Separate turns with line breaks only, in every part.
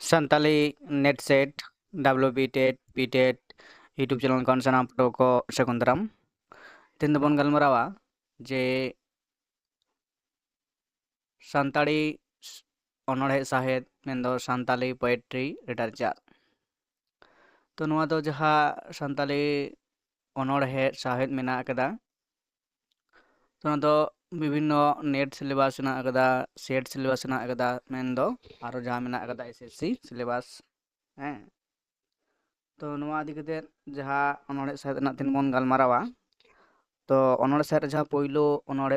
Santali net set W B TET P TET YouTube channel कौन सा नाम टोको शकुंतराम? तीन दबन गलमरावा, जे सानताड़ी अनड़े साहेद मेन सानताली पोएट्री लिटारेचार तो नुआ दो जहाँ सानताली अनड़े साहेद मेना तो ᱵᱤᱵᱷᱤᱱᱱᱚ ᱱᱮᱴ ᱥᱤᱞᱮᱵᱟᱥ ᱢᱮᱱᱟᱜ ᱟᱠᱟᱫᱟ ᱥᱮᱴ ᱥᱤᱞᱮᱵᱟᱥ ᱢᱮᱱᱟᱜ ᱟᱠᱟᱫᱟ ᱢᱮᱱᱫᱚ ᱟᱨᱚ ᱡᱟᱦᱟᱸ ᱢᱮᱱᱟᱜ ᱟᱠᱟᱫᱟ ᱮᱥ ᱮᱥ ᱥᱤ ᱥᱤᱞᱮᱵᱟᱥ ᱦᱮᱸ ᱛᱚ ᱱᱚᱣᱟ ᱤᱫᱤ ᱠᱟᱛᱮᱫ ᱡᱟᱦᱟᱸ ᱚᱱᱚᱲᱦᱮ ᱥᱟᱦᱮᱫ ᱨᱮᱱᱟᱜ ᱛᱤᱱ ᱵᱚᱱ ᱜᱟᱞᱢᱟᱨᱟᱣᱟ ᱛᱚ ᱚᱱᱚᱲᱦᱮ ᱥᱟᱦᱮᱫ ᱨᱮ ᱡᱟᱦᱟᱸ ᱯᱳᱭᱞᱳ ᱚᱱᱚᱲᱦᱮ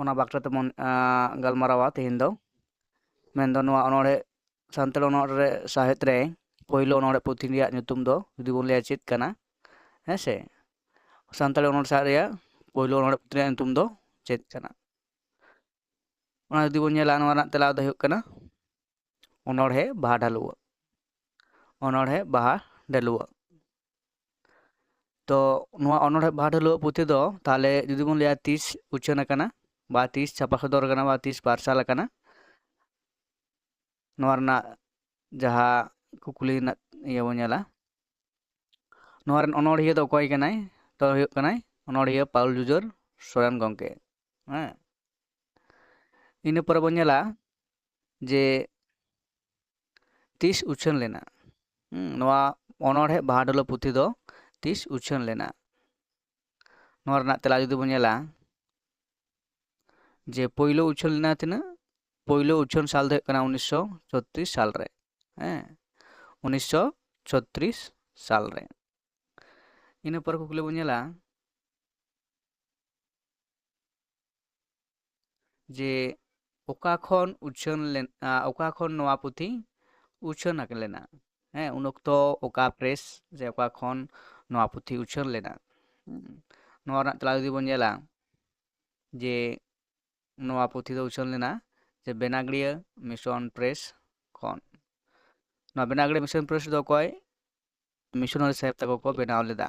ᱚᱱᱟ ᱵᱟᱠᱷᱨᱟ ᱛᱮᱵᱚᱱ ᱜᱟᱞᱢᱟᱨᱟᱣᱟ ᱛᱮᱦᱮᱧ ᱫᱚ ᱢᱮᱱᱫᱚ ᱱᱚᱣᱟ ᱚᱱᱚᱲᱦᱮ ᱥᱟᱱᱛᱟᱲ ᱚᱱᱚᱲᱦᱮ ᱥᱟᱦᱮᱫ ᱨᱮ ᱯᱳᱭᱞᱳ ᱚᱱᱚᱲᱦᱮ ᱯᱩᱛᱷᱤ ᱨᱮᱭᱟᱜ ᱧᱩᱛᱩᱢ ᱫᱚ ᱡᱩᱫᱤ ᱵᱚᱱ ᱞᱟᱹᱭᱟ ᱪᱮᱫ ᱠᱟᱱᱟ ᱦᱮᱸᱥᱮ ᱥᱟᱱᱛᱟᱲᱤ ᱚᱱᱚᱬᱦᱮ ᱥᱟᱶᱦᱮᱫ ᱨᱮᱭᱟᱜ ᱯᱳᱭᱞᱳ ᱚᱱᱚᱬᱦᱮ ᱯᱩᱛᱷᱤ ᱨᱮᱭᱟᱜ ᱧᱩᱛᱩᱢ ᱫᱚ ᱪᱮᱫ ᱠᱟᱱᱟ ᱚᱱᱟ ᱡᱩᱫᱤ ᱵᱚᱱ ᱧᱮᱞᱟ ᱱᱚᱣᱟ ᱨᱮᱱᱟᱜ ᱛᱮᱞᱟ ᱫᱚ ᱦᱩᱭᱩᱜ ᱠᱟᱱᱟ ᱚᱱᱚᱬᱦᱮ ᱵᱟᱦᱟ ᱰᱷᱟᱞᱩᱣᱟᱹ ᱚᱱᱚᱬᱦᱮ ᱵᱟᱦᱟ ᱰᱟᱹᱞᱩᱣᱟᱹ ᱛᱚ ᱱᱚᱣᱟ ᱚᱱᱚᱬᱦᱮ ᱵᱟᱦᱟ ᱰᱷᱟᱹᱞᱩᱣᱟᱹ ᱯᱩᱛᱷᱤ ᱫᱚ ᱛᱟᱦᱚᱞᱮ ᱡᱩᱫᱤ ᱵᱚᱱ ᱞᱟᱹᱭᱟ ᱛᱤᱥ ᱩᱪᱷᱟᱹᱱ ᱟᱠᱟᱱᱟ ᱵᱟ ᱛᱤᱥ ᱪᱷᱟᱯᱟ ᱥᱚᱫᱚᱨ ᱟᱠᱟᱱᱟ ᱵᱟ ᱛᱤᱥ ᱯᱟᱨᱥᱟᱞ ᱟᱠᱟᱱᱟ ᱱᱚᱣᱟ ᱨᱮᱱᱟᱜ ᱡᱟᱦᱟᱸ ᱠᱩᱠᱞᱤ ᱨᱮᱱᱟᱜ ᱤᱭᱟᱹ ᱵᱚᱱ ᱧᱮᱞᱟ ᱱᱚᱣᱟ ᱨᱮᱱ ᱚᱱᱚᱬᱦᱤᱭᱟᱹ ᱫᱚ ᱚᱠᱚᱭ ᱠᱟᱱᱟᱭ ᱛᱚ ᱦᱩᱭᱩᱜ ᱠᱟᱱᱟᱭ ᱚᱱᱚᱲᱦᱤᱭᱟᱹ ᱯᱟᱣᱩᱞ ᱡᱩᱡᱚᱨ ᱥᱚᱨᱮᱱ ᱜᱚᱢᱠᱮ ᱦᱮᱸ ᱤᱱᱟᱹ ᱯᱚᱨᱮ ᱵᱚᱱ ᱧᱮᱞᱟ ᱡᱮ ᱛᱤᱥ ᱩᱪᱷᱟᱹᱱ ᱞᱮᱱᱟ ᱱᱚᱣᱟ ᱚᱱᱚᱬᱦᱮ ᱵᱟᱦᱟᱰᱳᱞᱳ ᱯᱩᱛᱷᱤ ᱫᱚ ᱛᱤᱥ ᱩᱪᱷᱟᱹᱱ ᱞᱮᱱᱟ ᱱᱚᱣᱟ ᱨᱮᱱᱟᱜ ᱛᱮᱞᱟ ᱡᱩᱫᱤ ᱵᱚᱱ ᱧᱮᱞᱟ ᱡᱮ ᱯᱳᱭᱞᱳ ᱩᱪᱷᱟᱹᱱ ᱞᱮᱱᱟ ᱛᱤᱱᱟᱹᱜ ᱯᱳᱭᱞᱳ ᱩᱪᱷᱟᱹᱱ ᱥᱟᱞ ᱫᱚ ᱦᱩᱭᱩᱜ ᱠᱟᱱᱟ ᱩᱱᱤᱥᱥᱚ ᱪᱷᱚᱛᱨᱤᱥ ᱥᱟᱞᱨᱮ ᱦᱮᱸ ᱩᱱᱤᱥᱥᱚ ᱪᱷᱚᱛᱨᱤᱥ ᱥᱟᱞᱨᱮ ᱤᱱᱟᱹ ᱯᱚᱨ ᱠᱩᱠᱞᱤ ᱵᱚᱱ ᱧᱮᱞᱟ ᱡᱮ ᱚᱠᱟ ᱠᱷᱚᱱ ᱩᱪᱷᱟᱹᱱ ᱞᱮᱱ ᱚᱠᱟ ᱠᱷᱚᱱ ᱱᱚᱣᱟ ᱯᱩᱛᱷᱤ ᱩᱪᱷᱟᱹᱱ ᱞᱮᱱᱟ ᱦᱮᱸ ᱩᱱ ᱚᱠᱛᱚ ᱚᱠᱟ ᱯᱨᱮᱥ ᱥᱮ ᱚᱠᱟ ᱠᱷᱚᱱ ᱱᱚᱣᱟ ᱯᱩᱛᱷᱤ ᱩᱪᱷᱟᱹᱱ ᱞᱮᱱᱟ ᱱᱚᱣᱟ ᱨᱮᱱᱟᱜ ᱛᱮᱞᱟ ᱡᱩᱫᱤ ᱵᱚᱱ ᱧᱮᱞᱟ ᱡᱮ ᱱᱚᱣᱟ ᱯᱩᱛᱷᱤ ᱫᱚ ᱩᱪᱷᱟᱹᱱ ᱞᱮᱱᱟ ᱡᱮ ᱵᱮᱱᱟᱜᱟᱹᱲᱤᱭᱟᱹ ᱢᱤᱥᱚᱱ ᱯᱨᱮᱥ ᱠᱷᱚᱱ ᱱᱚᱣᱟ ᱵᱮᱱᱟᱜᱟᱹᱲᱤᱭᱟᱹ ᱢᱤᱥᱚᱱ ᱯᱨᱮᱥ ᱫᱚ ᱚᱠᱚᱭ ᱢᱤᱥᱚᱱᱟᱨᱤ ᱥᱟᱦᱮᱵ ᱛᱟᱠᱚ ᱠᱚ ᱵᱮᱱᱟᱣ ᱞᱮᱫᱟ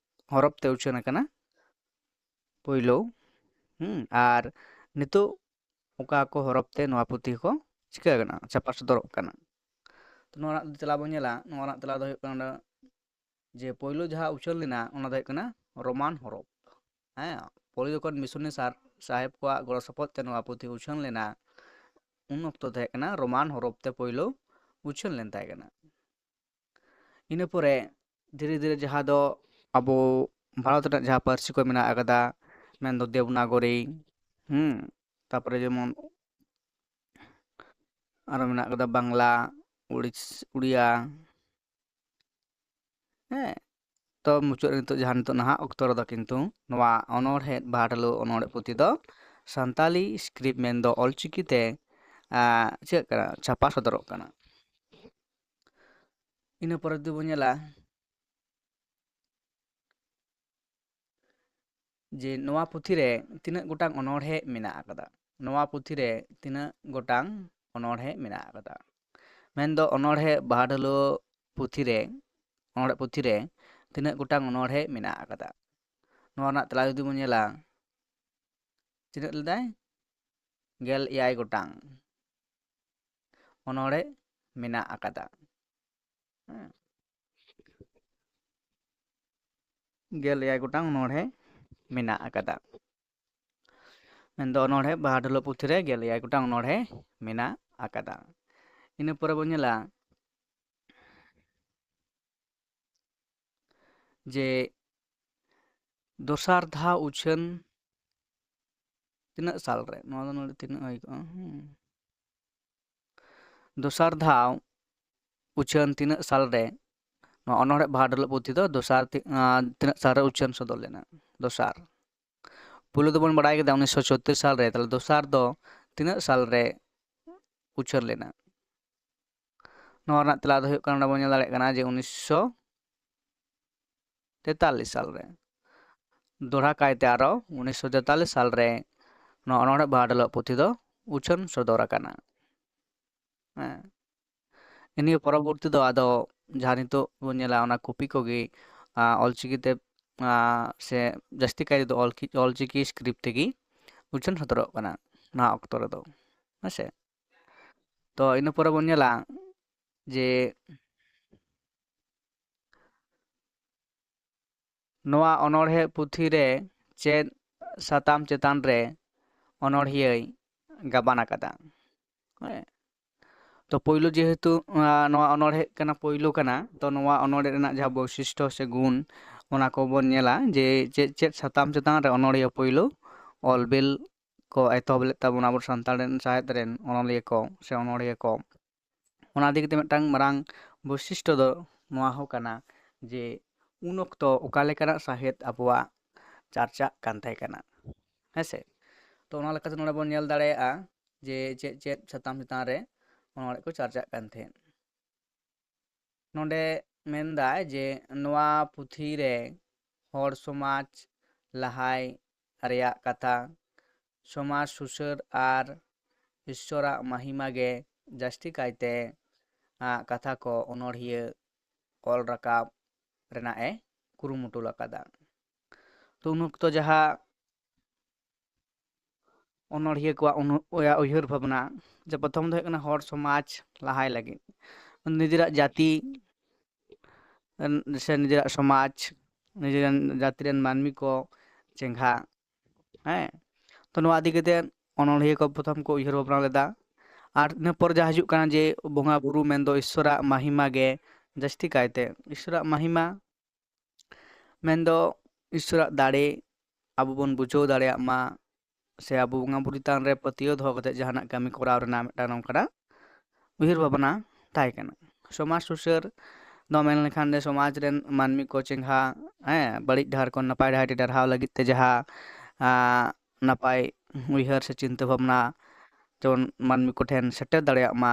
ᱦᱚᱨᱚᱯ ᱛᱮ ᱩᱪᱷᱟᱹᱱ ᱟᱠᱟᱱᱟ ᱯᱳᱭᱞᱳ ᱟᱨ ᱱᱤᱛᱚᱜ ᱚᱠᱟ ᱠᱚ ᱦᱚᱨᱚᱯ ᱛᱮ ᱱᱚᱣᱟ ᱯᱩᱛᱷᱤ ᱠᱚ ᱪᱤᱠᱟᱹ ᱟᱠᱟᱱᱟ ᱪᱷᱟᱯᱟ ᱥᱚᱫᱚᱨᱚᱜ ᱠᱟᱱᱟ ᱛᱚ ᱱᱚᱣᱟ ᱨᱮᱱᱟᱜ ᱛᱮᱞᱟ ᱵᱚᱱ ᱧᱮᱞᱟ ᱱᱚᱣᱟ ᱨᱮᱱᱟᱜ ᱛᱮᱞᱟ ᱫᱚ ᱦᱩᱭᱩᱜ ᱠᱟᱱᱟ ᱡᱮ ᱯᱳᱭᱞᱳ ᱡᱟᱦᱟᱸ ᱩᱪᱷᱟᱹᱱ ᱞᱮᱱᱟ ᱚᱱᱟ ᱫᱚ ᱦᱩᱭᱩᱜ ᱠᱟᱱᱟ ᱨᱳᱢᱟᱱ ᱦᱚᱨᱚᱯ ᱦᱮᱸ ᱯᱳᱭᱞᱳ ᱡᱚᱠᱷᱚᱱ ᱢᱤᱥᱚᱱᱤ ᱥᱟᱦᱮᱵ ᱠᱚᱣᱟᱜ ᱜᱚᱲᱚ ᱥᱚᱯᱚᱦᱚᱫ ᱛᱮ ᱱᱚᱣᱟ ᱯᱩᱛᱷᱤ ᱩᱪᱷᱟᱹᱱ ᱞᱮᱱᱟ ᱩᱱ ᱚᱠᱛᱚ ᱛᱟᱦᱮᱸ ᱠᱟᱱᱟ ᱨᱳᱢᱟᱱ ᱦᱚᱨᱚᱯ ᱛᱮ ᱯᱳᱭᱞᱳ ᱩᱪᱷᱟᱹᱱ ᱞᱮᱱ ᱛᱟᱦᱮᱸ ᱠᱟᱱᱟ ᱤᱱᱟᱹ ᱯᱚᱨᱮ ᱫᱷᱤᱨᱮ ᱫᱷᱤᱨᱮ ᱡᱟᱦᱟᱸ ᱫᱚ ᱟᱵᱚ ᱵᱷᱟᱨᱚᱛ ᱨᱮᱱᱟᱜ ᱡᱟᱦᱟᱸ ᱯᱟᱹᱨᱥᱤ ᱠᱚ ᱢᱮᱱᱟᱜ ᱟᱠᱟᱫᱟ ᱢᱮᱱᱫᱚ ᱫᱮᱵᱽᱱᱟᱜᱚᱨᱤ ᱦᱩᱸ ᱛᱟᱯᱚᱨᱮ ᱡᱮᱢᱚᱱ ᱟᱨᱚ ᱢᱮᱱᱟᱜ ᱟᱠᱟᱫᱟ ᱵᱟᱝᱞᱟ ᱩᱲᱤᱥ ᱩᱲᱤᱭᱟ ᱦᱮᱸ ᱛᱚ ᱢᱩᱪᱟᱹᱫ ᱨᱮ ᱱᱤᱛᱚᱜ ᱡᱟᱦᱟᱸ ᱱᱤᱛᱚᱜ ᱱᱟᱦᱟᱜ ᱚᱠᱛᱚ ᱨᱮᱫᱚ ᱠᱤᱱᱛᱩ ᱱᱚᱣᱟ ᱚᱱᱚᱬᱦᱮ ᱵᱟᱦᱟ ᱰᱟᱹᱞᱩᱣᱟᱹ ᱚᱱᱚᱬᱦᱮ ᱯᱩᱛᱷᱤ ᱫᱚ ᱥᱟᱱᱛᱟᱞᱤ ᱥᱠᱨᱤᱯᱴ ᱢᱮᱱᱫᱚ ᱚᱞᱪᱤᱠᱤᱛᱮ ᱪᱮᱫ ᱠᱟᱱᱟ ᱪᱷᱟᱯᱟ ᱥᱚᱫᱚᱨᱚᱜ ᱠᱟᱱᱟ ᱤᱱᱟᱹ ᱯᱚᱨᱮ ᱡᱩᱫᱤ ᱵᱚᱱ ᱧᱮᱞᱟ ᱡᱮ ᱱᱚᱣᱟ ᱯᱩᱛᱷᱤ ᱨᱮ ᱛᱤᱱᱟᱹᱜ ᱜᱚᱴᱟᱝ ᱚᱱᱚᱬᱦᱮ ᱢᱮᱱᱟᱜ ᱟᱠᱟᱫᱟ ᱱᱚᱣᱟ ᱯᱩᱛᱷᱤ ᱨᱮ ᱛᱤᱱᱟᱹᱜ ᱜᱚᱴᱟᱝ ᱚᱱᱚᱬᱦᱮ ᱢᱮᱱᱟᱜ ᱟᱠᱟᱫᱟ ᱢᱮᱱᱫᱚ ᱚᱱᱚᱬᱦᱮ ᱵᱟᱦᱟ ᱰᱟᱹᱞᱩᱣᱟᱹ ᱯᱩᱛᱷᱤ ᱨᱮ ᱚᱱᱚᱬᱦᱮ ᱯᱩᱛᱷᱤ ᱨᱮ ᱛᱤᱱᱟᱹᱜ ᱜᱚᱴᱟᱝ ᱚᱱᱚᱬᱦᱮ ᱢᱮᱱᱟᱜ ᱟᱠᱟᱫᱟ ᱱᱚᱣᱟ ᱨᱮᱱᱟᱜ ᱛᱮᱞᱟ ᱡᱩᱫᱤ ᱵᱚᱱ ᱧᱮᱞᱟ ᱛᱤᱱᱟᱹᱜ ᱞᱮᱫᱟᱭ ᱜᱮᱞ ᱮᱭᱟᱭ ᱜᱚᱴᱟᱝ ᱚᱱᱚᱬᱦᱮ ᱢᱮᱱᱟᱜ ᱟᱠᱟᱫᱟ ᱦᱮᱸ ᱜᱮᱞ ᱮᱭᱟᱭ ᱜᱚᱴᱟᱝ ᱚᱱᱚᱬᱦᱮ ᱢᱮᱱᱟᱜ ᱟᱠᱟᱫᱟ ᱢᱮᱱᱫᱚ ᱚᱱᱚᱬᱦᱮ ᱵᱟᱦᱟ ᱰᱟᱹᱞᱩᱣᱟᱹ ᱯᱩᱛᱷᱤ ᱨᱮ ᱜᱮᱞ ᱮᱭᱟᱭ ᱜᱚᱴᱟᱝ ᱚᱱᱚᱬᱦᱮ ᱢᱮᱱᱟᱜ ᱟᱠᱟᱫᱟ ᱤᱱᱟᱹ ᱯᱚᱨᱮ ᱵᱚᱱ ᱧᱮᱞᱟ ᱡᱮ ᱫᱚᱥᱟᱨ ᱫᱷᱟᱣ ᱩᱪᱷᱟᱹᱱ ᱛᱤᱱᱟᱹᱜ ᱥᱟᱞᱨᱮ ᱱᱚᱣᱟ ᱫᱚ ᱱᱚᱰᱮ ᱛᱤᱱᱟᱹᱜ ᱦᱩᱭ ᱠᱚᱜᱼᱟ ᱫᱚᱥᱟᱨ ᱫᱷᱟᱣ ᱩᱪᱷᱟᱹᱱ ᱛᱤᱱᱟᱹᱜ ᱥᱟᱞᱨᱮ ᱚᱱᱚᱲᱦᱮ ᱵᱟᱦᱟ ᱰᱚᱞᱚᱜ ᱯᱩᱛᱷᱤ ᱫᱚ ᱫᱚᱥᱟᱨ ᱛᱤᱱᱟᱹᱜ ᱥᱟᱞᱨᱮ ᱩᱪᱷᱟᱹᱱ ᱥᱚᱫᱚᱨ ᱞᱮᱱᱟ ᱫᱚᱥᱟᱨ ᱯᱩᱭᱞᱩ ᱫᱚᱵᱚᱱ ᱵᱟᱲᱟᱭ ᱠᱮᱫᱟ ᱩᱱᱤᱥᱥᱚ ᱫᱚᱥᱟᱨ ᱫᱚ ᱛᱤᱱᱟᱹᱜ ᱩᱪᱷᱟᱹᱱ ᱞᱮᱱᱟ ᱱᱚᱣᱟ ᱨᱮᱱᱟᱜ ᱛᱮᱞᱟ ᱫᱚ ᱦᱩᱭᱩᱜ ᱠᱟᱱᱟ ᱵᱚᱱ ᱧᱮᱞ ᱫᱟᱲᱮᱭᱟᱜ ᱠᱟᱱᱟ ᱡᱮ ᱩᱱᱤᱥᱥᱚ ᱛᱮᱛᱟᱞᱞᱤᱥ ᱫᱚᱦᱲᱟ ᱠᱟᱭᱛᱮ ᱟᱨᱚ ᱩᱱᱤᱥᱥᱚ ᱱᱚᱣᱟ ᱵᱟᱦᱟ ᱰᱚᱞᱚᱜ ᱯᱩᱛᱷᱤ ᱫᱚ ᱩᱪᱷᱟᱹᱱ ᱥᱚᱫᱚᱨ ᱟᱠᱟᱱᱟ ᱦᱮᱸ ᱤᱱᱟᱹ ᱯᱚᱨᱚᱵᱚᱨᱛᱤ ᱫᱚ ᱟᱫᱚ ᱡᱟᱦᱟᱸ ᱱᱤᱛᱚᱜ ᱵᱚᱱ ᱧᱮᱞᱟ ᱚᱱᱟ ᱠᱚᱯᱤ ᱠᱚᱜᱮ ᱚᱞᱪᱤᱠᱤᱛᱮ ᱥᱮ ᱡᱟᱹᱥᱛᱤ ᱠᱟᱭ ᱛᱮᱫᱚ ᱚᱞᱪᱤᱠᱤ ᱥᱠᱨᱤᱯᱴ ᱛᱮᱜᱮ ᱩᱪᱷᱟᱹᱱ ᱥᱚᱫᱚᱨᱚᱜ ᱠᱟᱱᱟ ᱱᱚᱣᱟ ᱚᱠᱛᱚ ᱨᱮᱫᱚ ᱦᱮᱸᱥᱮ ᱛᱚ ᱤᱱᱟᱹ ᱯᱚᱨᱮ ᱵᱚᱱ ᱧᱮᱞᱟ ᱡᱮ ᱱᱚᱣᱟ ᱚᱱᱚᱬᱦᱮ ᱯᱩᱛᱷᱤ ᱨᱮ ᱪᱮᱫ ᱥᱟᱛᱟᱢ ᱪᱮᱛᱟᱱ ᱨᱮ ᱚᱱᱚᱬᱦᱤᱭᱟᱹᱭ ᱜᱟᱵᱟᱱ ᱟᱠᱟᱫᱟ ᱦᱮᱸ ᱛᱚ ᱯᱳᱭᱞᱳ ᱡᱮᱦᱮᱛᱩ ᱱᱚᱣᱟ ᱚᱱᱚᱬᱦᱮ ᱠᱟᱱᱟ ᱯᱳᱭᱞᱳ ᱠᱟᱱᱟ ᱛᱚ ᱱᱚᱣᱟ ᱚᱱᱚᱬᱦᱮ ᱨᱮᱱᱟᱜ ᱡᱟᱦᱟᱸ ᱵᱳᱭᱥᱤᱥᱴᱚ ᱥᱮ ᱜᱩᱱ ᱚᱱᱟ ᱠᱚᱵᱚᱱ ᱧᱮᱞᱟ ᱡᱮ ᱪᱮᱫ ᱪᱮᱫ ᱥᱟᱛᱟᱢ ᱪᱮᱛᱟᱱ ᱨᱮ ᱚᱱᱚᱬᱦᱤᱭᱟᱹ ᱯᱳᱭᱞᱳ ᱚᱞᱵᱤᱞ ᱠᱚ ᱮᱛᱚᱦᱚᱵ ᱞᱮᱫ ᱛᱟᱵᱚᱱᱟ ᱟᱵᱚ ᱥᱟᱱᱛᱟᱲ ᱨᱮᱱ ᱥᱟᱶᱦᱮᱫ ᱨᱮᱱ ᱚᱱᱚᱞᱤᱭᱟᱹ ko ᱥᱮ ᱚᱱᱚᱬᱦᱤᱭᱟᱹ ko ᱚᱱᱟ ᱤᱫᱤ ᱠᱟᱛᱮ ᱢᱤᱫᱴᱟᱝ ᱢᱟᱨᱟᱝ ᱵᱳᱭᱥᱤᱥᱴᱚ ᱫᱚ ᱱᱚᱣᱟ ᱦᱚᱸ ᱠᱟᱱᱟ ᱡᱮ ᱩᱱ ᱚᱠᱛᱚ ᱚᱠᱟ ᱞᱮᱠᱟᱱᱟᱜ ᱥᱟᱶᱦᱮᱫ ᱟᱵᱚᱣᱟᱜ ᱪᱟᱨᱪᱟᱜ ᱠᱟᱱ ᱛᱟᱦᱮᱸ ᱠᱟᱱᱟ ᱦᱮᱸᱥᱮ ᱛᱚ ᱚᱱᱟ ᱞᱮᱠᱟᱛᱮ ᱱᱚᱰᱮ ᱵᱚᱱ ᱧᱮᱞ ᱫᱟᱲᱮᱭᱟᱜᱼᱟ ᱡᱮ ᱪᱮᱫ ᱪᱮᱫ ᱥᱟᱛᱟᱢ ᱪᱮᱛᱟᱱ ᱨᱮ ᱚᱱᱚᱬᱦᱮ ᱠᱚ ᱪᱟᱨᱪᱟᱜ ᱠᱟᱱ ᱛᱟᱦᱮᱸᱫ ᱱᱚᱰᱮ ᱢᱮᱱᱫᱟᱭ ᱡᱮ ᱱᱚᱣᱟ ᱯᱩᱛᱷᱤ ᱨᱮ ᱦᱚᱲ ᱥᱚᱢᱟᱡᱽ ᱞᱟᱦᱟᱭ ᱨᱮᱭᱟᱜ ᱠᱟᱛᱷᱟ ᱥᱚᱢᱟᱡᱽ ᱥᱩᱥᱟᱹᱨ ᱟᱨ ᱤᱥᱥᱚᱨᱟᱜ ᱢᱟᱦᱤᱢᱟ ᱜᱮ ᱡᱟᱹᱥᱛᱤ ᱠᱟᱭᱛᱮ ᱠᱟᱛᱷᱟ ᱠᱚ ᱚᱱᱚᱬᱦᱤᱭᱟᱹ ᱚᱞ ᱨᱟᱠᱟᱵ ᱨᱮᱱᱟᱜ ᱮ ᱠᱩᱨᱩᱢᱩᱴᱩ ᱟᱠᱟᱫᱟ ᱛᱚ ᱩᱱ ᱚᱠᱛᱚ ᱡᱟᱦᱟᱸ ᱚᱱᱚᱬᱦᱤᱭᱟᱹ ᱠᱚᱣᱟᱜ ᱩᱭᱦᱟᱹᱨ ᱵᱷᱟᱵᱽᱱᱟ ᱡᱮ ᱯᱨᱚᱛᱷᱚᱢ ᱫᱚ ᱦᱩᱭᱩᱜ ᱠᱟᱱᱟ ᱦᱚᱲ ᱥᱚᱢᱟᱡᱽ ᱞᱟᱦᱟᱭ ᱞᱟᱹᱜᱤᱫ ᱱᱤᱡᱮᱨᱟᱜ ᱡᱟᱹᱛᱤ ᱥᱮ ᱱᱤᱡᱮᱨᱟᱜ ᱥᱚᱢᱟᱡᱽ ᱱᱤᱡᱮᱨᱮᱱ ᱡᱟᱹᱛᱤ ᱨᱮᱱ ᱢᱟᱹᱱᱢᱤ ᱠᱚ ᱪᱮᱸᱜᱷᱟ ᱦᱮᱸ ᱛᱚ ᱱᱚᱣᱟ ᱤᱫᱤ ᱠᱟᱛᱮᱫ ᱚᱱᱚᱬᱦᱤᱭᱟᱹ ᱠᱚ ᱯᱨᱚᱛᱷᱚᱢ ᱠᱚ ᱩᱭᱦᱟᱹᱨ ᱵᱷᱟᱵᱽᱱᱟ ᱞᱮᱫᱟ ᱟᱨ ᱤᱱᱟᱹ ᱯᱚᱨ ᱡᱟᱦᱟᱸ ᱦᱤᱡᱩᱜ ᱠᱟᱱᱟ ᱡᱮ ᱵᱚᱸᱜᱟ ᱵᱩᱨᱩ ᱢᱮᱱᱫᱚ ᱤᱥᱥᱚᱨᱟᱜ ᱢᱟᱦᱤᱢᱟ ᱜᱮ ᱡᱟᱹᱥᱛᱤ ᱠᱟᱭᱛᱮ ᱤᱥᱥᱚᱨᱟᱜ ᱢᱟᱦᱤᱢᱟ ᱢᱮᱱᱫᱚ ᱤᱥᱥᱚᱨᱟᱜ ᱫᱟᱲᱮ ᱟᱵᱚ ᱵᱚᱱ ᱵᱩᱡᱷᱟᱹᱣ ᱫᱟᱲᱮᱭᱟᱜ ᱢᱟ ᱥᱮ ᱟᱵᱚ ᱵᱚᱸᱜᱟ ᱵᱩᱨᱩ ᱪᱮᱛᱟᱱ ᱨᱮ ᱯᱟᱹᱛᱭᱟᱹᱣ ᱫᱚᱦᱚ ᱠᱟᱛᱮᱫ ᱡᱟᱦᱟᱱᱟᱜ ᱠᱟᱹᱢᱤ ᱠᱚᱨᱟᱣ ᱨᱮᱱᱟᱜ ᱢᱤᱫᱴᱟᱝ ᱱᱚᱝᱠᱟᱱᱟᱜ ᱩᱭᱦᱟᱹᱨ ᱵᱷᱟᱵᱽᱱᱟ ᱛᱟᱦᱮᱸ ᱠᱟᱱᱟ ᱥᱚᱢᱟᱡᱽ ᱥᱩᱥᱟᱹᱨ ᱫᱚ ᱢᱮᱱ ᱞᱮᱠᱷᱟᱱ ᱫᱚ ᱥᱚᱢᱟᱡᱽ ᱨᱮᱱ ᱢᱟᱹᱱᱢᱤ ᱠᱚ ᱪᱮᱸᱜᱷᱟ ᱦᱮᱸ ᱵᱟᱹᱲᱤᱡ ᱰᱟᱦᱟᱨ ᱠᱷᱚᱱ ᱱᱟᱯᱟᱭ ᱰᱟᱦᱟᱨ ᱛᱮ ᱰᱟᱨᱦᱟᱣ ᱞᱟᱹᱜᱤᱫ ᱛᱮ ᱡᱟᱦᱟᱸ ᱱᱟᱯᱟᱭ ᱩᱭᱦᱟᱹᱨ ᱥᱮ ᱪᱤᱱᱛᱟᱹ ᱵᱷᱟᱵᱽᱱᱟ ᱡᱮᱢᱚᱱ ᱢᱟᱹᱱᱢᱤ ᱠᱚᱴᱷᱮᱱ ᱥᱮᱴᱮᱨ ᱫᱟᱲᱮᱭᱟᱜ ᱢᱟ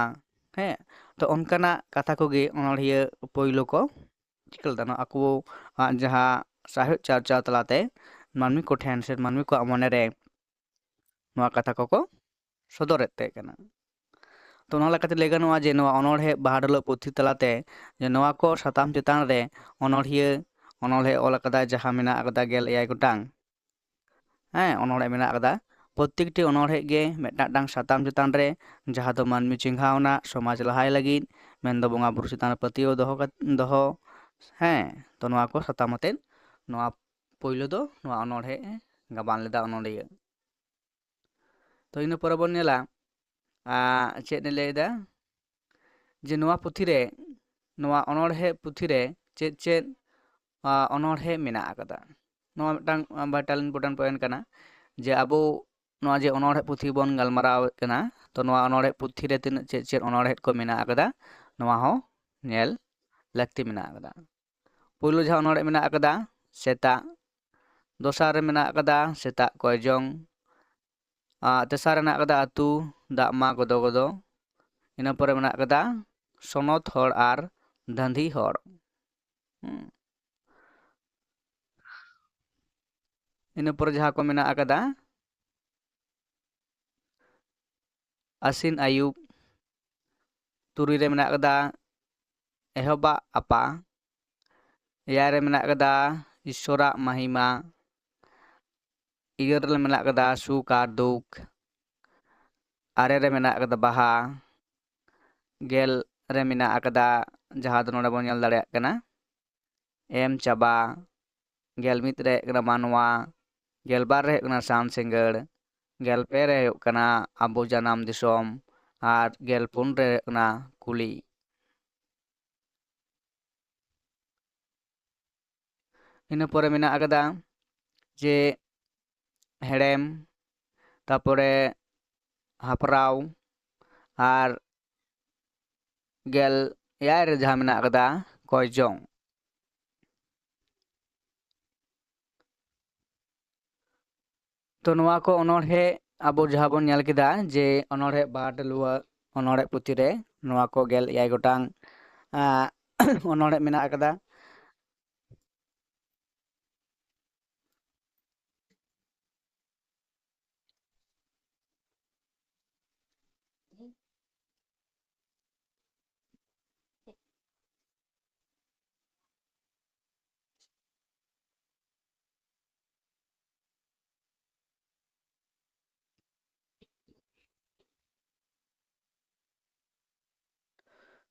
ᱦᱮᱸ ᱛᱚ ᱚᱱᱠᱟᱱᱟᱜ ᱠᱟᱛᱷᱟ ᱠᱚᱜᱮ ᱚᱱᱚᱬᱦᱤᱭᱟᱹ ᱯᱳᱭᱞᱳ ᱠᱚ ᱪᱤᱠᱟᱹ ᱞᱮᱫᱟ ᱟᱠᱚᱣᱟᱜ ᱡᱟᱦᱟᱸ ᱥᱟᱶᱦᱮᱫ ᱪᱟᱨᱪᱟᱣ ᱛᱟᱞᱟᱛᱮ ᱢᱟᱹᱱᱢᱤ ᱠᱚᱴᱷᱮᱱ ᱥᱮ ᱢᱟᱹᱱᱢᱤ ᱠᱚᱣᱟᱜ ᱢᱚᱱᱮᱨᱮ ᱱᱚᱣᱟ ᱠᱟᱛᱷᱟ ᱠᱚᱠᱚ ᱥᱚᱫᱚᱨᱮᱫ ᱛᱟᱦᱮᱸ ᱠᱟᱱᱟ ᱛᱚ ᱚᱱᱟ ᱞᱮᱠᱟᱛᱮ ᱞᱟᱹᱭ ᱜᱟᱱᱚᱜᱼᱟ ᱡᱮ ᱱᱚᱣᱟ ᱚᱱᱚᱬᱦᱮ ᱵᱟᱦᱟ ᱰᱟᱹᱞᱟᱹᱜ ᱯᱩᱛᱷᱤ ᱛᱟᱞᱟᱛᱮ ᱡᱮ ᱱᱚᱣᱟ ᱠᱚ ᱥᱟᱛᱟᱢ ᱪᱮᱛᱟᱱ ᱨᱮ ᱚᱱᱚᱬᱦᱤᱭᱟᱹ ᱚᱱᱚᱬᱦᱮ ᱚᱞ ᱟᱠᱟᱫᱟ ᱡᱟᱦᱟᱸ ᱢᱮᱱᱟᱜ ᱟᱠᱟᱫᱟ ᱜᱮᱞ ᱮᱭᱟᱭ ᱜᱚᱴᱟᱝ ᱦᱮᱸ ᱚᱱᱚᱬᱦᱮ ᱢᱮᱱᱟᱜ ᱟᱠᱟᱫᱟ ᱯᱨᱚᱛᱮᱠᱴᱤ ᱚᱱᱚᱬᱦᱮ ᱜᱮ ᱢᱤᱫᱴᱟᱝ ᱥᱟᱛᱟᱢ ᱪᱮᱛᱟᱱ ᱨᱮ ᱡᱟᱦᱟᱸ ᱫᱚ ᱢᱟᱹᱱᱢᱤ ᱪᱮᱸᱜᱷᱟᱣᱱᱟ ᱥᱚᱢᱟᱡᱽ ᱞᱟᱦᱟᱭ ᱞᱟᱹᱜᱤᱫ ᱢᱮᱱᱫᱚ ᱵᱚᱸᱜᱟ ᱵᱩᱨᱩ ᱪᱮᱛᱟᱱ ᱨᱮ ᱯᱟᱹᱛᱭᱟᱹᱣ ᱫᱚᱦᱚ ᱫᱚᱦᱚ ᱦᱮᱸ ᱛᱚ ᱱᱚᱣᱟ ᱠᱚ ᱥᱟᱛᱟᱢ ᱟᱛᱮᱫ ᱱᱚᱣᱟ ᱯᱳᱭᱞᱳ ᱫᱚ ᱱᱚᱣᱟ ᱚᱱᱚᱬᱦᱮ ᱜᱟᱵᱟᱱ ᱞᱮᱫᱟ ᱚᱱᱚᱬᱦᱤᱭᱟᱹ ᱛᱚ ᱤᱱᱟᱹ ᱯᱚᱨᱮ ᱵᱚᱱ ᱧᱮᱞᱟ ᱪᱮᱫ ᱮ ᱞᱟᱹᱭᱫᱟ ᱡᱮ ᱱᱚᱣᱟ ᱯᱩᱛᱷᱤ ᱨᱮ ᱱᱚᱣᱟ ᱚᱱᱚᱬᱦᱮ ᱯᱩᱛᱷᱤ ᱨᱮ ᱪᱮᱫ ᱪᱮᱫ ᱚᱱᱚᱬᱦᱮ ᱢᱮᱱᱟᱜ ᱟᱠᱟᱫᱟ ᱱᱚᱣᱟ ᱢᱤᱫᱴᱟᱝ ᱵᱷᱟᱭᱴᱟᱞ ᱤᱢᱯᱚᱴᱮᱱᱴ ᱯᱚᱭᱮᱱᱴ ᱠᱟᱱᱟ ᱡᱮ ᱟᱵᱚ ᱱᱚᱣᱟ ᱡᱮ ᱚᱱᱚᱬᱦᱮ ᱯᱩᱛᱷᱤ ᱵᱚᱱ ᱜᱟᱞᱢᱟᱨᱟᱣᱮᱫ ᱠᱟᱱᱟ ᱛᱚ ᱱᱚᱣᱟ ᱚᱱᱚᱬᱦᱮ ᱯᱩᱛᱷᱤ ᱨᱮ ᱛᱤᱱᱟᱹᱜ ᱪᱮᱫ ᱪᱮᱫ ᱚᱱᱚᱬᱦᱮ ᱠᱚ ᱢᱮᱱᱟᱜ ᱟᱠᱟᱫᱟ ᱱᱚᱣᱟ ᱦᱚᱸ ᱧᱮᱞ ᱞᱟᱹᱠᱛᱤ ᱢᱮᱱᱟᱜ ᱟᱠᱟᱫᱟ ᱯᱳᱭᱞᱳ ᱡᱟᱦᱟᱸ ᱚᱱᱚᱬᱦᱮ ᱢᱮᱱᱟᱜ ᱟᱠᱟᱫᱟ ᱥᱮᱛᱟ ᱫᱚᱥᱟᱨ ᱨᱮ ᱢᱮᱱᱟᱜ ᱟᱠᱟᱫᱟ ᱥᱮᱛᱟᱜ ᱠᱚᱭ ᱡᱚᱝ ᱛᱮᱥᱟᱨ ᱨᱮ ᱢᱮᱱᱟᱜ ᱟᱠᱟᱫᱟ ᱟᱹᱛᱩ ᱫᱟᱜ ᱢᱟ ᱜᱚᱫᱚ ᱜᱚᱫᱚ ᱤᱱᱟᱹ ᱯᱚᱨᱮ ᱢᱮᱱᱟᱜ ᱟᱠᱟᱫᱟ ᱥᱚᱱᱚᱛ ᱦᱚᱲ ᱟᱨ ᱫᱷᱟᱹᱱᱫᱤ ᱦᱚᱲ ᱤᱱᱟᱹ ᱯᱚᱨᱮ ᱡᱟᱦᱟᱸ ᱠᱚ ᱢᱮᱱᱟᱜ ᱟᱠᱟᱫᱟ ᱟᱥᱤᱱ ᱟᱹᱭᱩᱵ ᱛᱩᱨᱩᱭ ᱨᱮ ᱢᱮᱱᱟᱜ ᱟᱠᱟᱫᱟ ᱮᱦᱚᱵᱟᱜ ᱟᱯᱟ ᱮᱭᱟᱭ ᱨᱮ ᱢᱮᱱᱟᱜ ᱟᱠᱟᱫᱟ ᱤᱥᱥᱚᱨᱟᱜ ᱢᱟᱦᱤᱢᱟ ᱤᱨᱟᱹᱞ ᱨᱮ ᱢᱮᱱᱟᱜ ᱟᱠᱟᱫᱟ ᱥᱩᱠ ᱟᱨ ᱫᱩᱠ ᱟᱨᱮ ᱨᱮ ᱢᱮᱱᱟᱜ ᱟᱠᱟᱫᱟ ᱵᱟᱦᱟ ᱜᱮᱞ ᱨᱮ ᱢᱮᱱᱟᱜ ᱟᱠᱟᱫᱟ ᱡᱟᱦᱟᱸ ᱫᱚ ᱱᱚᱰᱮ ᱵᱚᱱ ᱧᱮᱞ ᱫᱟᱲᱮᱭᱟᱜ ᱠᱟᱱᱟ ᱮᱢ ᱪᱟᱵᱟ ᱜᱮᱞ ᱢᱤᱫ ᱨᱮ ᱦᱩᱭᱩᱜ ᱠᱟᱱᱟ ᱢᱟᱱᱣᱟ ᱜᱮᱞᱵᱟᱨ ᱨᱮ ᱦᱩᱭᱩᱜ ᱠᱟᱱᱟ ᱥᱟᱱ ᱥᱤᱸᱜᱟᱹᱲ ᱜᱮᱞ ᱯᱮ ᱨᱮ ᱦᱩᱭᱩᱜ ᱠᱟᱱᱟ ᱟᱵᱚ ᱡᱟᱱᱟᱢ ᱫᱤᱥᱚᱢ ᱟᱨ ᱜᱮᱞ ᱯᱩᱱ ᱨᱮ ᱦᱩᱭᱩᱜ ᱠᱟᱱᱟ ᱠᱩᱞᱤ ᱤᱱᱟᱹ ᱯᱚᱨᱮ ᱢᱮᱱᱟᱜ ᱟᱠᱟᱫᱟ ᱡᱮ ᱦᱮᱲᱮᱢ ᱛᱟᱯᱚᱨᱮ ᱦᱟᱯᱨᱟᱣ ᱟᱨ ᱜᱮᱞ ᱮᱭᱟᱭ ᱨᱮ ᱡᱟᱦᱟᱸ ᱢᱮᱱᱟᱜ ᱟᱠᱟᱫᱟ ᱠᱚᱭ ᱡᱚᱝ ᱛᱚ ᱱᱚᱣᱟ ᱠᱚ ᱚᱱᱚᱬᱦᱮ ᱟᱵᱚ ᱡᱟᱦᱟᱸ ᱵᱚᱱ ᱧᱮᱞ ᱠᱮᱫᱟ ᱡᱮ ᱚᱱᱚᱬᱦᱮ ᱵᱟᱦᱟ ᱰᱟᱹᱞᱩᱣᱟᱹ ᱚᱱᱚᱲᱦᱮ ᱯᱩᱛᱷᱤ ᱨᱮ ᱱᱚᱣᱟ ᱠᱚ ᱜᱮᱞ ᱮᱭᱟᱭ ᱜᱚᱴᱟᱝ ᱚᱱᱚᱲᱦᱮ ᱢᱮᱱᱟᱜ ᱟᱠᱟᱫᱟ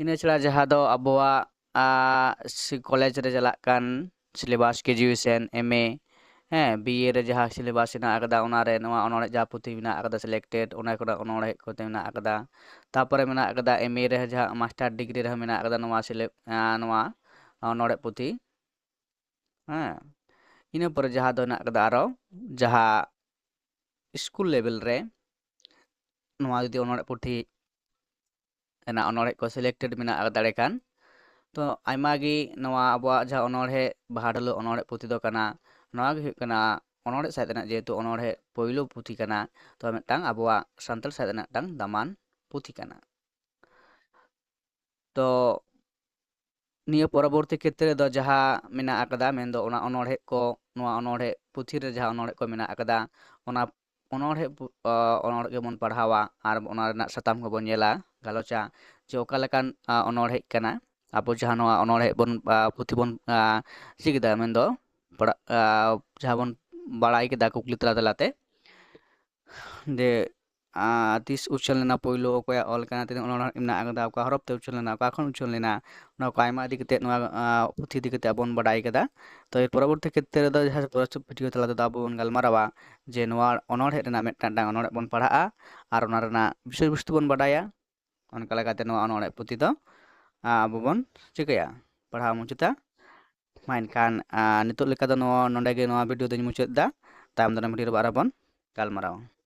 ᱤᱱᱟᱹ ᱪᱷᱟᱲᱟ ᱡᱟᱦᱟᱸ ᱫᱚ ᱟᱵᱚᱣᱟᱜ ᱠᱚᱞᱮᱡᱽ ᱨᱮ ᱪᱟᱞᱟᱜ ᱠᱟᱱ ᱥᱤᱞᱮᱵᱟᱥ ᱜᱨᱮᱡᱩᱭᱮᱥᱚᱱ ᱮᱢ ᱮ ᱦᱮᱸ ᱵᱤᱭᱮ ᱨᱮ ᱡᱟᱦᱟᱸ ᱥᱤᱞᱮᱵᱟᱥ ᱦᱮᱱᱟᱜ ᱟᱠᱟᱫᱟ ᱚᱱᱟᱨᱮ ᱱᱚᱣᱟ ᱚᱱᱚᱲᱦᱮ ᱡᱟᱦᱟᱸ ᱯᱩᱛᱷᱤ ᱢᱮᱱᱟᱜ ᱟᱠᱟᱫᱟ ᱥᱤᱞᱮᱠᱴᱮᱰ ᱚᱱᱟ ᱠᱚᱨᱮ ᱚᱱᱚᱲᱦᱮ ᱠᱚᱛᱮ ᱢᱮᱱᱟᱜ ᱟᱠᱟᱫᱟ ᱛᱟᱯᱚᱨᱮ ᱢᱮᱱᱟᱜ ᱟᱠᱟᱫᱟ ᱮᱢ ᱮ ᱨᱮ ᱡᱟᱦᱟᱸ ᱢᱟᱥᱴᱟᱨ ᱰᱤᱜᱽᱨᱤ ᱨᱮᱦᱚᱸ ᱢᱮᱱᱟᱜ ᱟᱠᱟᱫᱟ ᱱᱚᱣᱟ ᱥᱤᱞᱮ ᱱᱚᱣᱟ ᱚᱱᱚᱲᱦᱮ ᱯᱩᱛᱷᱤ ᱦᱮᱸ ᱤᱱᱟᱹ ᱯᱚᱨᱮ ᱡᱟᱦᱟᱸ ᱫᱚ ᱦᱮᱱᱟᱜ ᱟᱠᱟᱫᱟ ᱟᱨᱚ ᱡᱟᱦᱟᱸ ᱥᱠᱩᱞ ᱞᱮᱵᱮᱞ ᱨᱮ ᱱᱚᱣᱟ ᱡᱩᱫᱤ ᱚᱱᱚᱲᱦᱮ ᱯᱩᱛᱷᱤ ᱨᱮᱱᱟᱜ ᱚᱱᱚᱲᱦᱮ ᱠᱚ ᱥᱤᱞᱮᱠᱴᱮᱰ ᱢᱮᱱᱟᱜ ᱫᱟᱲᱮ ᱠᱷᱟᱱ ᱛᱚ ᱟᱭᱢᱟ ᱜᱮ ᱱᱚᱣᱟ ᱟᱵᱚᱣᱟᱜ ᱡᱟᱦᱟᱸ ᱚᱱᱚᱲᱦᱮ ᱵᱟᱦᱟ ᱰᱟᱹᱞᱟᱹ ᱚᱱᱚᱲᱦᱮ ᱯᱩᱛᱷᱤ ᱫᱚ ᱠᱟᱱᱟ ᱱᱚᱣᱟ ᱜᱮ ᱦᱩᱭᱩᱜ ᱠᱟᱱᱟ ᱚᱱᱚᱲᱦᱮ ᱥᱟᱶᱦᱮᱫ ᱨᱮᱱᱟᱜ ᱡᱮᱦᱮᱛᱩ ᱚᱱᱚᱲᱦᱮ ᱯᱳᱭᱞᱳ ᱯᱩᱛᱷᱤ ᱠᱟᱱᱟ ᱛᱚ ᱢᱤᱫᱴᱟᱝ ᱟᱵᱚᱣᱟᱜ ᱥᱟᱱᱛᱟᱲ ᱥᱟᱶᱦᱮᱫ ᱨᱮᱱᱟᱜ ᱢᱤᱫᱴᱟᱝ ᱫᱟᱢᱟᱱ ᱯᱩᱛᱷᱤ ᱠᱟᱱᱟ ᱛᱚ ᱱᱤᱭᱟᱹ ᱯᱚᱨᱚᱵᱚᱨᱛᱤ ᱠᱷᱮᱛᱨᱮ ᱫᱚ ᱡᱟᱦᱟᱸ ᱢᱮᱱᱟᱜ ᱟᱠᱟᱫᱟ ᱢᱮᱱᱫᱚ ᱚᱱᱟ ᱚᱱᱚᱲᱦᱮ ᱠᱚ ᱱᱚᱣᱟ ᱚᱱᱚᱲᱦᱮ ᱯᱩᱛᱷᱤ ᱨᱮ ᱡᱟᱦᱟᱸ ᱚᱱᱚᱲᱦᱮ ᱠᱚ ᱢᱮᱱᱟᱜ ᱟᱠᱟᱫᱟ ᱚᱱᱟ ᱚᱱᱚᱲᱦᱮ ᱚᱱᱚᱲᱦᱮ ᱜᱮᱵᱚᱱ ᱯᱟᱲᱦᱟᱣᱟ ᱟᱨ ᱚᱱᱟ ᱨᱮᱱᱟᱜ ᱥᱟᱛᱟᱢ ᱠᱚᱵᱚᱱ ᱧᱮᱞᱟ ᱜᱟᱞᱚᱪᱟ ᱡᱮ ᱚᱠᱟ ᱞᱮᱠᱟᱱ ᱚᱱᱚᱲᱦᱮ ᱠᱟᱱᱟ ᱟᱵᱚ ᱡᱟᱦᱟᱸ ᱱᱚᱣᱟ ᱚᱱᱚᱲᱦᱮ ᱵᱚᱱ ᱯᱩᱛᱷᱤ ᱵᱚᱱ ᱪᱮᱫ ᱠᱮᱫᱟ ᱢᱮᱱᱫᱚ ᱯᱟᱲᱟᱜ ᱡᱟᱦᱟᱸ ᱵᱚᱱ ᱵᱟᱲᱟᱭ ᱠᱮᱫᱟ ᱠᱩᱠᱞᱤ ᱛᱟᱞᱟ ᱛᱟᱞᱟᱛᱮ ᱡᱮ ᱛᱤᱥ ᱩᱪᱷᱟᱹᱱ ᱞᱮᱱᱟ ᱯᱳᱭᱞᱳ ᱚᱠᱚᱭᱟᱜ ᱚᱞ ᱠᱟᱱᱟ ᱛᱤᱱᱟᱹᱜ ᱚᱱᱚᱲᱦᱮ ᱢᱮᱱᱟᱜ ᱟᱠᱟᱫᱟ ᱚᱠᱟ ᱦᱚᱨᱚᱯ ᱛᱮ ᱩᱪᱷᱟᱹᱱ ᱞᱮᱱᱟ ᱚᱠᱟ ᱠᱷᱚᱱ ᱩᱪᱷᱟᱹᱱ ᱞᱮᱱᱟ ᱱᱚᱣᱟ ᱠᱚ ᱟᱭᱢᱟ ᱤᱫᱤ ᱠᱟᱛᱮᱫ ᱱᱚᱣᱟ ᱯᱩᱛᱷᱤ ᱤᱫᱤ ᱠᱟᱛᱮᱫ ᱟᱵᱚ ᱵᱚᱱ ᱵᱟᱰᱟᱭ ᱠᱮᱫᱟ ᱛᱚ ᱮᱨ ᱯᱚᱨᱚᱵᱚᱨᱛᱤ ᱠᱷᱮᱛᱨᱮ ᱨᱮᱫᱚ ᱡᱟᱦᱟᱸ ᱵᱷᱤᱰᱤᱭᱳ ᱛᱟᱞᱟ ᱛᱮᱫᱚ ᱟᱵᱚ ᱵᱚᱱ ᱜᱟᱞᱢᱟᱨᱟᱣᱟ ᱡᱮ ᱱᱚᱣᱟ ᱚᱱᱚᱲᱦᱮ ᱨᱮᱱᱟᱜ ᱢᱤᱫᱴᱟᱝ ᱚᱱᱚᱲᱦᱮ ᱵᱚᱱ ᱯᱟᱲᱦᱟᱜᱼᱟ ᱟᱨ ᱚᱱᱟ ᱨᱮᱱᱟᱜ ᱵᱤᱥᱚᱭ ᱵᱚᱥᱛᱩ ᱵᱚᱱ ᱵᱟᱰᱟᱭᱟ ᱚᱱᱠᱟ ᱞᱮᱠᱟᱛᱮ ᱱᱚᱣᱟ ᱚᱱᱚᱲᱦᱮ ᱯᱩᱛᱷᱤ ᱫᱚ ᱟᱵᱚ ᱵᱚᱱ ᱪᱤᱠᱟᱹᱭᱟ ᱯᱟᱲᱦᱟᱣ ᱢᱩᱪᱟᱹᱫᱟ ᱢᱟ ᱮᱱᱠᱷᱟᱱ ᱱᱤᱛᱚᱜ ᱞᱮᱠᱟ ᱫᱚ ᱱᱚᱣᱟ ᱱᱚᱰᱮ ᱜᱮ ᱱᱚᱣᱟ ᱵᱷᱤᱰᱤᱭᱳ ᱫᱚᱧ ᱢᱩᱪᱟᱹᱫ ᱮᱫᱟ ᱛᱟᱭᱚᱢ ᱫᱟᱨᱟᱢ ᱵᱷᱤᱰᱤᱭᱳ ᱨᱮ ᱟᱨᱦᱚᱸ ᱵᱚᱱ ᱜᱟᱞᱢᱟᱨᱟᱣᱟ